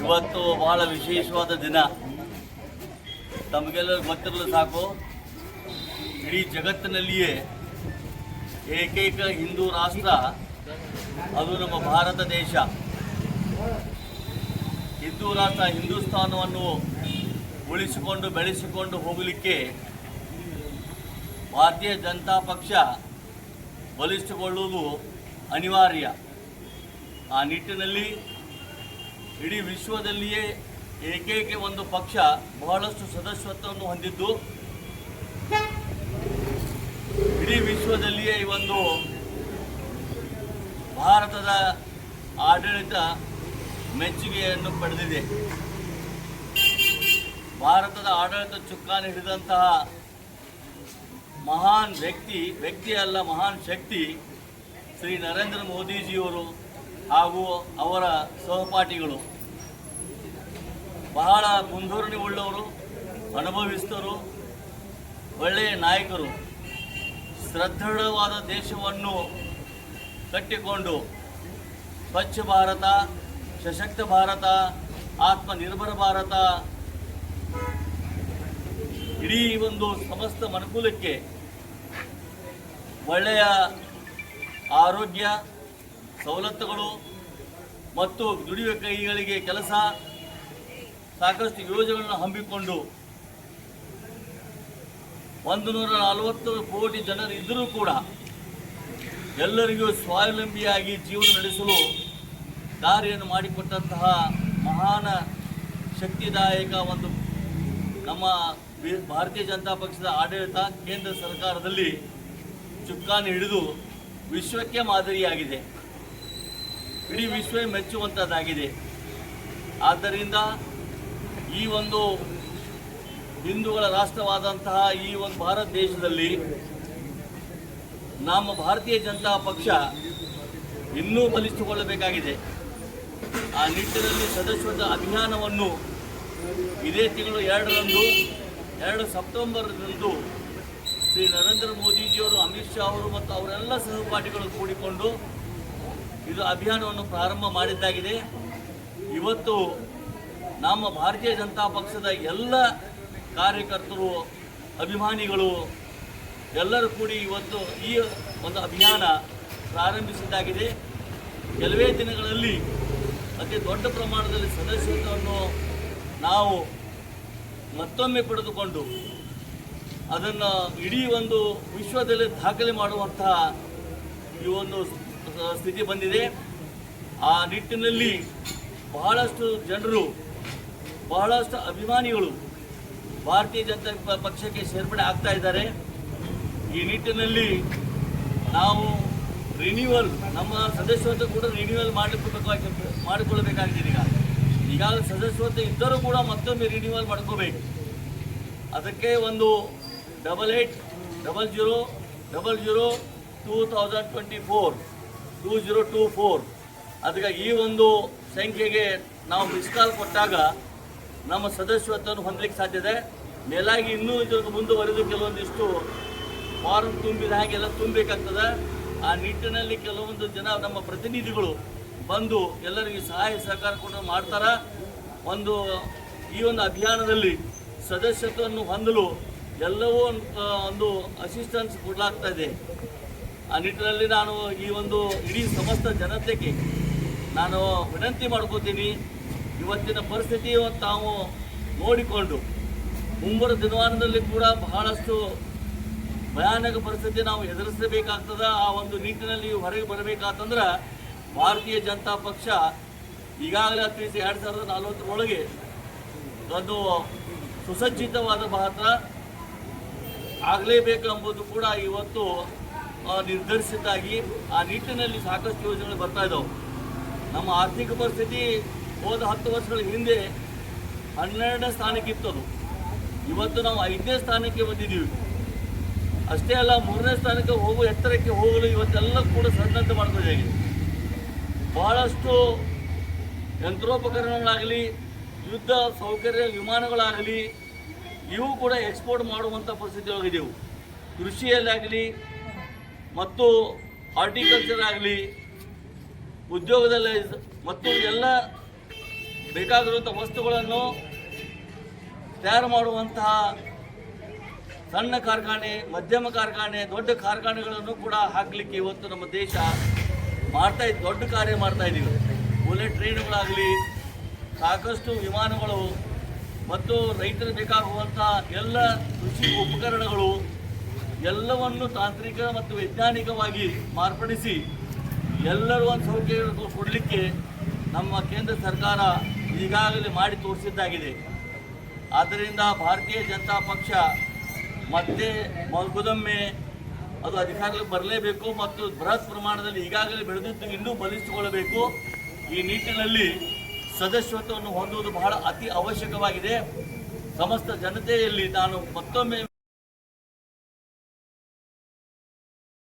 ಇವತ್ತು ಬಹಳ ವಿಶೇಷವಾದ ದಿನ. ತಮಗೆಲ್ಲ ಗೊತ್ತಿರಲು ಸಾಕು, ಇಡೀ ಜಗತ್ತಿನಲ್ಲಿಯೇ ಏಕೈಕ ಹಿಂದೂ ರಾಷ್ಟ್ರ, ಅದು ನಮ್ಮ ಭಾರತ ದೇಶ. ಹಿಂದೂ ರಾಷ್ಟ್ರ ಹಿಂದೂಸ್ತಾನವನ್ನು ಉಳಿಸಿಕೊಂಡು ಬೆಳೆಸಿಕೊಂಡು ಹೋಗಲಿಕ್ಕೆ ಭಾರತೀಯ ಜನತಾ ಪಕ್ಷ ಬಲಿಷ್ಠಗೊಳ್ಳುವುದು ಅನಿವಾರ್ಯ. ಆ ನಿಟ್ಟಿನಲ್ಲಿ ಇಡೀ ವಿಶ್ವದಲ್ಲಿಯೇ ಏಕೈಕ ಒಂದು ಪಕ್ಷ ಬಹಳಷ್ಟು ಸದಸ್ಯತ್ವವನ್ನು ಹೊಂದಿದ್ದು, ಇಡೀ ವಿಶ್ವದಲ್ಲಿಯೇ ಈ ಒಂದು ಭಾರತದ ಆಡಳಿತ ಮೆಚ್ಚುಗೆಯನ್ನು ಪಡೆದಿದೆ. ಭಾರತದ ಆಡಳಿತ ಚುಕ್ಕಾಣಿ ಹಿಡಿದಂತಹ ಮಹಾನ್ ವ್ಯಕ್ತಿ ವ್ಯಕ್ತಿ ಅಲ್ಲ, ಮಹಾನ್ ಶಕ್ತಿ ಶ್ರೀ ನರೇಂದ್ರ ಮೋದಿಜಿಯವರು ಹಾಗೂ ಅವರ ಸಹಪಾಠಿಗಳು. ಬಹಳ ಮುಂದೂರಣಿ ಉಳ್ಳವರು ಅನುಭವಿಸಿದರು ಒಳ್ಳೆಯ ನಾಯಕರು. ಸದೃಢವಾದ ದೇಶವನ್ನು ಕಟ್ಟಿಕೊಂಡು ಸ್ವಚ್ಛ ಭಾರತ, ಸಶಕ್ತ ಭಾರತ, ಆತ್ಮನಿರ್ಭರ ಭಾರತ ಇಡೀ ಒಂದು ಸಮಸ್ತ ಮನುಕುಲಕ್ಕೆ ಒಳ್ಳೆಯ ಆರೋಗ್ಯ, ಸವಲತ್ತುಗಳು ಮತ್ತು ದುಡಿಯುವ ಕೈಗಳಿಗೆ ಕೆಲಸ, ಸಾಕಷ್ಟು ಯೋಜನೆಗಳನ್ನು ಹಮ್ಮಿಕೊಂಡು ಒಂದು ನೂರ ನಲವತ್ತು ಕೋಟಿ ಜನರು ಇದ್ದರೂ ಕೂಡ ಎಲ್ಲರಿಗೂ ಸ್ವಾವಲಂಬಿಯಾಗಿ ಜೀವನ ನಡೆಸಲು ದಾರಿಯನ್ನು ಮಾಡಿಕೊಟ್ಟಂತಹ ಮಹಾನ, ಶಕ್ತಿದಾಯಕ ಒಂದು ನಮ್ಮ ಭಾರತೀಯ ಜನತಾ ಪಕ್ಷದ ಆಡಳಿತ ಕೇಂದ್ರ ಸರ್ಕಾರದಲ್ಲಿ ಚುಕ್ಕಾಣಿ ಹಿಡಿದು ವಿಶ್ವಕ್ಕೆ ಮಾದರಿಯಾಗಿದೆ. ಇಡೀ ವಿಶ್ವವೇ ಮೆಚ್ಚುವಂಥದ್ದಾಗಿದೆ ಆದ್ದರಿಂದ ಈ ಒಂದು ಹಿಂದೂಗಳ ರಾಷ್ಟ್ರವಾದಂತಹ ಈ ಒಂದು ಭಾರತ ದೇಶದಲ್ಲಿ ನಮ್ಮ ಭಾರತೀಯ ಜನತಾ ಪಕ್ಷ ಇನ್ನೂ ಬಲಿಷ್ಠಗೊಳ್ಳಬೇಕಾಗಿದೆ. ಆ ನಿಟ್ಟಿನಲ್ಲಿ ಸದಸ್ಯತ್ವ ಅಭಿಯಾನವನ್ನು ಇದೇ ತಿಂಗಳು ಎರಡರಂದು ಎರಡು ಸೆಪ್ಟೆಂಬರ್ನಂದು ಶ್ರೀ ನರೇಂದ್ರ ಮೋದಿಜಿಯವರು, ಅಮಿತ್ ಶಾ ಅವರು ಮತ್ತು ಅವರೆಲ್ಲ ಸಹಪಾಠಿಗಳು ಕೂಡಿಕೊಂಡು ಇದು ಅಭಿಯಾನವನ್ನು ಪ್ರಾರಂಭ ಮಾಡಿದ್ದಾಗಿದೆ. ಇವತ್ತು ನಮ್ಮ ಭಾರತೀಯ ಜನತಾ ಪಕ್ಷದ ಎಲ್ಲ ಕಾರ್ಯಕರ್ತರು, ಅಭಿಮಾನಿಗಳು ಎಲ್ಲರೂ ಕೂಡಿ ಇವತ್ತು ಈ ಒಂದು ಅಭಿಯಾನ ಪ್ರಾರಂಭಿಸಿದ್ದಾಗಿದೆ. ಕೆಲವೇ ದಿನಗಳಲ್ಲಿ ಅತಿ ದೊಡ್ಡ ಪ್ರಮಾಣದಲ್ಲಿ ಸದಸ್ಯತ್ವವನ್ನು ನಾವು ಮತ್ತೊಮ್ಮೆ ಪಡೆದುಕೊಂಡು ಅದನ್ನು ಇಡೀ ಒಂದು ವಿಶ್ವದಲ್ಲಿ ದಾಖಲೆ ಮಾಡುವಂತಹ ಈ ಒಂದು ಸ್ಥಿತಿ ಬಂದಿದೆ. ಆ ನಿಟ್ಟಿನಲ್ಲಿ ಬಹಳಷ್ಟು ಜನರು, ಬಹಳಷ್ಟು ಅಭಿಮಾನಿಗಳು ಭಾರತೀಯ ಜನತಾ ಪಕ್ಷಕ್ಕೆ ಸೇರ್ಪಡೆ ಆಗ್ತಾ ಇದ್ದಾರೆ. ಈ ನಿಟ್ಟಿನಲ್ಲಿ ನಾವು ರಿನ್ಯೂವಲ್ ನಮ್ಮ ಸದಸ್ಯತ್ವ ಕೂಡ ರಿನ್ಯೂವಲ್ ಮಾಡಿಕೊಳ್ಬೇಕಾಗಿ ಮಾಡಿಕೊಳ್ಳಬೇಕಾಗಿದೆ ಈಗ. ಈಗಾಗಲೇ ಸದಸ್ಯತ್ವ ಇದ್ದರೂ ಕೂಡ ಮತ್ತೊಮ್ಮೆ ರಿನ್ಯೂವಲ್ ಮಾಡ್ಕೋಬೇಕು. ಅದಕ್ಕೆ ಒಂದು double eight double zero double zero two thousand twenty four two zero two four ಅದಕ್ಕೆ ಈ ಒಂದು ಸಂಖ್ಯೆಗೆ ನಾವು ಮಿಸ್ ಕಾಲ್ ಕೊಟ್ಟಾಗ ನಮ್ಮ ಸದಸ್ಯತ್ವವನ್ನು ಹೊಂದಲಿಕ್ಕೆ ಸಾಧ್ಯತೆ ಮೇಲಾಗಿ ಇನ್ನೂ ಇದಕ್ಕೆ ಮುಂದುವರೆದು ಕೆಲವೊಂದಿಷ್ಟು ಫಾರ್ಮ್ ತುಂಬಿದ ಹಾಗೆಲ್ಲ ತುಂಬಬೇಕಾಗ್ತದೆ. ಆ ನಿಟ್ಟಿನಲ್ಲಿ ಕೆಲವೊಂದು ಜನ ನಮ್ಮ ಪ್ರತಿನಿಧಿಗಳು ಬಂದು ಎಲ್ಲರಿಗೆ ಸಹಾಯ ಸಹಕಾರ ಕೊಟ್ಟು ಮಾಡ್ತಾರೆ. ಒಂದು ಈ ಒಂದು ಅಭಿಯಾನದಲ್ಲಿ ಸದಸ್ಯತ್ವವನ್ನು ಹೊಂದಲು ಎಲ್ಲವೂ ಒಂದು ಒಂದು ಅಸಿಸ್ಟೆನ್ಸ್ ಕೊಡಲಾಗ್ತಾ ಇದೆ. ಆ ನಿಟ್ಟಿನಲ್ಲಿ ನಾನು ಈ ಒಂದು ಇಡೀ ಸಮಸ್ತ ಜನತೆಗೆ ನಾನು ವಿನಂತಿ ಮಾಡ್ಕೋತೀನಿ. ಇವತ್ತಿನ ಪರಿಸ್ಥಿತಿ ತಾವು ನೋಡಿಕೊಂಡು ಮುಂಬರುವ ದಿನಮಾನದಲ್ಲಿ ಕೂಡ ಬಹಳಷ್ಟು ಭಯಾನಕ ಪರಿಸ್ಥಿತಿ ನಾವು ಎದುರಿಸಬೇಕಾಗ್ತದ. ಆ ಒಂದು ನಿಟ್ಟಿನಲ್ಲಿ ಹೊರಗೆ ಬರಬೇಕಾತಂದ್ರೆ ಭಾರತೀಯ ಜನತಾ ಪಕ್ಷ ಈಗಾಗಲೇ ತಿಳಿಸಿ ಎರಡು ಸಾವಿರದ ನಲವತ್ತರೊಳಗೆ ಒಂದು ಸುಸಜ್ಜಿತವಾದ ಮಾತ್ರ ಆಗಲೇಬೇಕು ಎಂಬುದು ಕೂಡ ಇವತ್ತು ನಿರ್ಧರಿಸಿದ್ದಾಗಿ ಆ ನಿಟ್ಟಿನಲ್ಲಿ ಸಾಕಷ್ಟು ಯೋಜನೆಗಳು ಬರ್ತಾ ಇದ್ದಾವೆ ನಮ್ಮ ಆರ್ಥಿಕ ಪರಿಸ್ಥಿತಿ ಹೋದ ಹತ್ತು ವರ್ಷಗಳ ಹಿಂದೆ ಹನ್ನೆರಡನೇ ಸ್ಥಾನಕ್ಕಿತ್ತು ಅದು ಇವತ್ತು ನಾವು ಐದನೇ ಸ್ಥಾನಕ್ಕೆ ಬಂದಿದ್ದೀವಿ. ಅಷ್ಟೇ ಅಲ್ಲ, ಮೂರನೇ ಸ್ಥಾನಕ್ಕೆ ಹೋಗುವ ಎತ್ತರಕ್ಕೆ ಹೋಗಲು ಇವತ್ತೆಲ್ಲ ಕೂಡ ಸನ್ನದ್ಧ ಮಾಡ್ಕೋದಾಗಿದೆ ಬಹಳಷ್ಟು ಯಂತ್ರೋಪಕರಣಗಳಾಗಲಿ, ಯುದ್ಧ ಸೌಕರ್ಯ ವಿಮಾನಗಳಾಗಲಿ, ಇವು ಕೂಡ ಎಕ್ಸ್ಪೋರ್ಟ್ ಮಾಡುವಂಥ ಪರಿಸ್ಥಿತಿ ಕೃಷಿಯಲ್ಲಾಗಲಿ ಮತ್ತು ಹಾರ್ಟಿಕಲ್ಚರ್ ಆಗಲಿ, ಉದ್ಯೋಗದಲ್ಲಿ ಮತ್ತು ಎಲ್ಲ ಬೇಕಾಗಿರುವಂಥ ವಸ್ತುಗಳನ್ನು ತಯಾರು ಮಾಡುವಂತಹ ಸಣ್ಣ ಕಾರ್ಖಾನೆ, ಮಧ್ಯಮ ಕಾರ್ಖಾನೆ, ದೊಡ್ಡ ಕಾರ್ಖಾನೆಗಳನ್ನು ಕೂಡ ಹಾಕಲಿಕ್ಕೆ ಇವತ್ತು ನಮ್ಮ ದೇಶ ಮಾಡ್ತಾ ಇದ್ದ ದೊಡ್ಡ ಕಾರ್ಯ ಮಾಡ್ತಾ ಇದ್ದೀವಿ. ಬುಲೆಟ್ ಟ್ರೈನ್ಗಳಾಗಲಿ ಸಾಕಷ್ಟು ವಿಮಾನಗಳು ಮತ್ತು ರೈತರಿಗೆ ಬೇಕಾಗುವಂಥ ಎಲ್ಲ ಕೃಷಿ ಉಪಕರಣಗಳು ಎಲ್ಲವನ್ನು ತಾಂತ್ರಿಕ ಮತ್ತು ವೈಜ್ಞಾನಿಕವಾಗಿ ಮಾರ್ಪಡಿಸಿ ಎಲ್ಲರೂ ಒಂದು ಸೌಕರ್ಯಗಳನ್ನು ಕೊಡಲಿಕ್ಕೆ ನಮ್ಮ ಕೇಂದ್ರ ಸರ್ಕಾರ ಈಗಾಗಲೇ ಮಾಡಿ ತೋರಿಸಿದ್ದಾಗಿದೆ. ಆದ್ದರಿಂದ ಭಾರತೀಯ ಜನತಾ ಪಕ್ಷ ಮತ್ತೆ ಮಗುದೊಮ್ಮೆ ಅದು ಅಧಿಕಾರಕ್ಕೆ ಬರಲೇಬೇಕು ಮತ್ತು ಬೃಹತ್ ಪ್ರಮಾಣದಲ್ಲಿ ಈಗಾಗಲೇ ಬೆಳೆದಿದ್ದು ಇನ್ನೂ ಬಲಿಸಿಕೊಳ್ಳಬೇಕು ಈ ನಿಟ್ಟಿನಲ್ಲಿ ಸದಸ್ಯತ್ವವನ್ನು ಹೊಂದುವುದು ಬಹಳ ಅತಿ ಅವಶ್ಯಕವಾಗಿದೆ. ಸಮಸ್ತ ಜನತೆಯಲ್ಲಿ ನಾನು ಮತ್ತೊಮ್ಮೆ